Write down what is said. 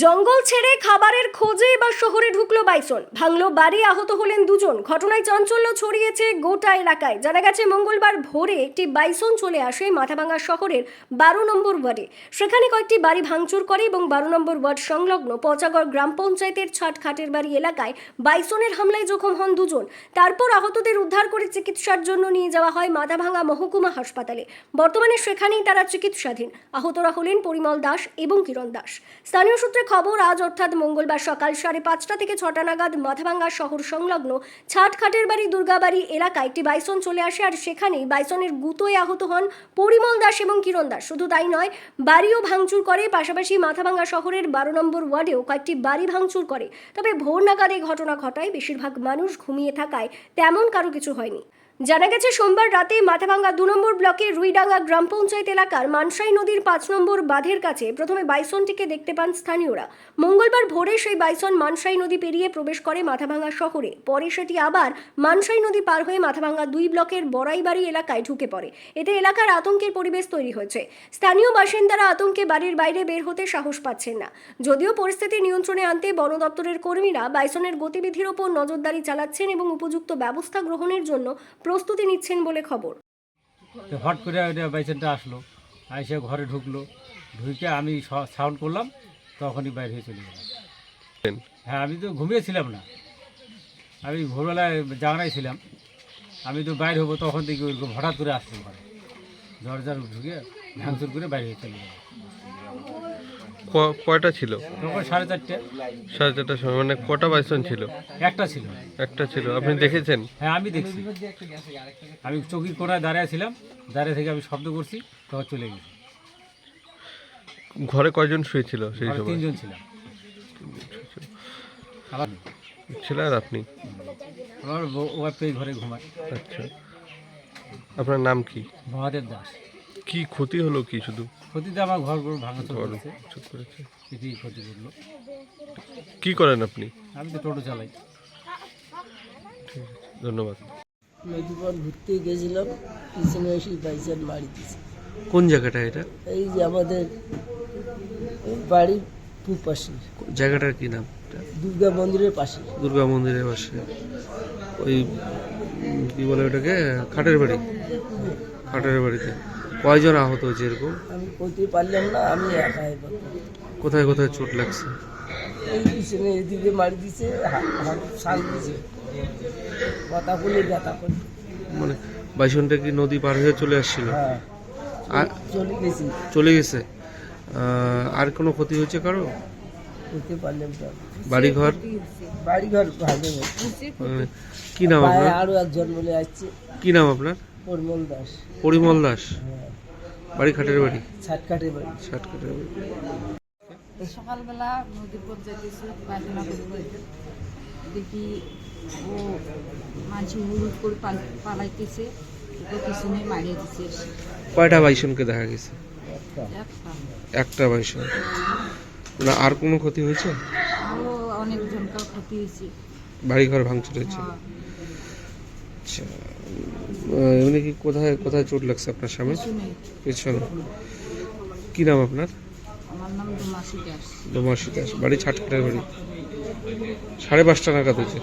জঙ্গল ছেড়ে খাবারের খোঁজে বা শহরে ঢুকলো বাইসন ভাঙলো বাড়ি, আহত হলেন দুজন। ঘটনায় চাঞ্চল্য ছড়িয়েছে গোটা এলাকায়। জানা গেছে, মঙ্গলবার ভোরে একটি বাইসন চলে আসে মাথাভাঙ্গা শহরের বারো নম্বর ওয়ার্ডে। সেখানে কয়েকটি বাড়ি ভাঙচুর করে এবং বারো নম্বর ওয়ার্ড সংলগ্ন পচাগড় গ্রাম পঞ্চায়েতের ছাট খাটের বাড়ি এলাকায় বাইসনের হামলায় জখম হন দুজন। তারপর আহতদের উদ্ধার করে চিকিৎসার জন্য নিয়ে যাওয়া হয় মাথাভাঙ্গা মহকুমা হাসপাতালে। বর্তমানে সেখানেই তারা চিকিৎসাধীন। আহতরা হলেন পরিমল দাস এবং কিরণ দাস। স্থানীয় সূত্রে খবর, আজ অর্থাৎ মঙ্গলবার সকাল সাড়ে পাঁচটা থেকে ছটা নাগাদ মাথাভাঙ্গা শহর সংলগ্ন ছাটখাটের বাড়ি, দুর্গাবাড়ি এলাকায় একটি বাইসন চলে আসে আর সেখানেই বাইসনের গুতোয় আহত হন পরিমল দাস এবং কিরণ দাস। শুধু তাই নয়, বাড়িও ভাঙচুর করে, পাশাপাশি মাথাভাঙ্গা শহরের বারো নম্বর ওয়ার্ডেও কয়েকটি বাড়ি ভাঙচুর করে। তবে ভোর নাগাদ এই ঘটনা ঘটায়, বেশিরভাগ মানুষ ঘুমিয়ে থাকায় তেমন কারও কিছু হয়নি। জানা গেছে, সোমবার রাতে মাথাভাঙ্গা দু নম্বর ব্লকের রুইডাঙ্গা গ্রাম পঞ্চায়েত এলাকার মানসাই নদীর পাঁচ নম্বর বাঁধের কাছে প্রথমে বাইসনটিকে দেখতে পান স্থানীয়রা। মঙ্গলবার ভোরে সেই বাইসন মানসাই নদী পেরিয়ে প্রবেশ করে মাথাভাঙ্গা শহরে। পরে সেটি আবার মানসাই নদী পার হয়ে মাথাভাঙ্গা দুই ব্লকের বড়াইবাড়ি এলাকায় ঢুকে পড়ে। এতে এলাকার আতঙ্কের পরিবেশ তৈরি হয়েছে। স্থানীয় বাসিন্দারা আতঙ্কে বাড়ির বাইরে বের হতে সাহস পাচ্ছেন না। যদিও পরিস্থিতি নিয়ন্ত্রণে আনতে বন দপ্তরের কর্মীরা বাইসনের গতিবিধির ওপর নজরদারি চালাচ্ছেন এবং উপযুক্ত ব্যবস্থা গ্রহণের জন্য প্রস্তুতি নিচ্ছেন বলে খবর। তো হট করে ওইটা বাইসেনটা আসলো এসে ঘরে ঢুকলো, ঢুকে আমি সাউন্ড করলাম, তখনই বাইরে হয়ে চলে গেলাম। হ্যাঁ আমি তো ঘুমিয়েছিলাম না। আমি ভোরবেলায় জাগনায় ছিলাম। আমি তো বাইরে হব তখন থেকে ওইরকম হঠাৎ করে আসলো ঘরে। দরজার ঢুকে ভাঙচুর করে বাইরে হয়ে চলে গেলাম। কয়টা ছিল? সাড়ে চারটে। সাড়ে চারটার সময় মানে কটা বাইসন ছিল? একটা ছিল। একটা ছিল। আপনি দেখেছেন? হ্যাঁ আমি দেখছি। আমি চৌকির কোনায় দাঁড়িয়ে ছিলাম। দাঁড়িয়ে থেকে আমি শব্দ করছি তখন চলে গেছি। ঘরে কয়জন শুয়েছিল সেই সময়? তিনজন ছিলাম। আবার? ছিল আর আপনি? আমার ওয়াইফ ঘরে ঘুমায়। আচ্ছা। আপনার নাম কি? মহাদেব দাস। কি ক্ষতি হলো কি শুধু? ক্ষতিতে আমার ঘর ঘর ভাঙা করেছে। ক্ষতি করল কি করেন আপনি? আমি তো টোটো চালাই। ধন্যবাদ। নদীপথ ঘুরতে গেছিলাম পিছনে এসে বাইচান মারি দিছে। কোন জায়গাটা এটা? এই যে আমাদের বাড়ির পূব পাশে জায়গাটার কি নাম? দুর্গা মন্দিরের পাশে। দুর্গা মন্দিরের পাশে। ওই কি বলে ওটাকে? খাটের বাড়ি। খাটের বাড়িতে। কয়জন আহত হয়েছে এরকম? আমি করতে পারলাম না আমি একাই কোথায় কোথায় চোট লাগছে? এই পিছনে এদিকে মারি দিছে শাল দিছে। কথা বলে ব্যথা করে। মানে বাইসনটা কি নদী পার হয়ে চলে আসছিল? হ্যাঁ। আর চলে গেছি। চলে গেছে? আর কোনো ক্ষতি হয়েছে কারও? করতে পারলাম বাড়িঘর? বাড়ি ঘর ভালো কি নাম আপনার? আরও একজন বলে আসছে কি নাম আপনার? পরিমল দাস। পরিমল দাস? হ্যাঁ। বাড়ি খাটের বাড়ি? ছাটকাটে বাড়ি। ষাট খাটের বাড়ি। সকালবেলা নদীর পর করতে দেখি ও মাঝি হুড়ুট করে পালাইতেছে ওকে পিছনে মারিয়ে দিচ্ছে কয়টা বাইসনকে দেখা গেছে? একটা। বাইসন। না আর কোনো ক্ষতি হয়েছে? আরও অনেকজনকার ক্ষতি হয়েছে। বাড়িঘর ভাঙচুর হয়েছে? হ্যাঁ, আচ্ছা। এমনি কি কোথায় কোথায় চোট লাগছে আপনার স্বামী পেছনে। কি নাম আপনার? দোমাসি দাস। বাড়ি ছাটকাটার বাড়ি। সাড়ে পাঁচটা নাগাদ হয়েছে।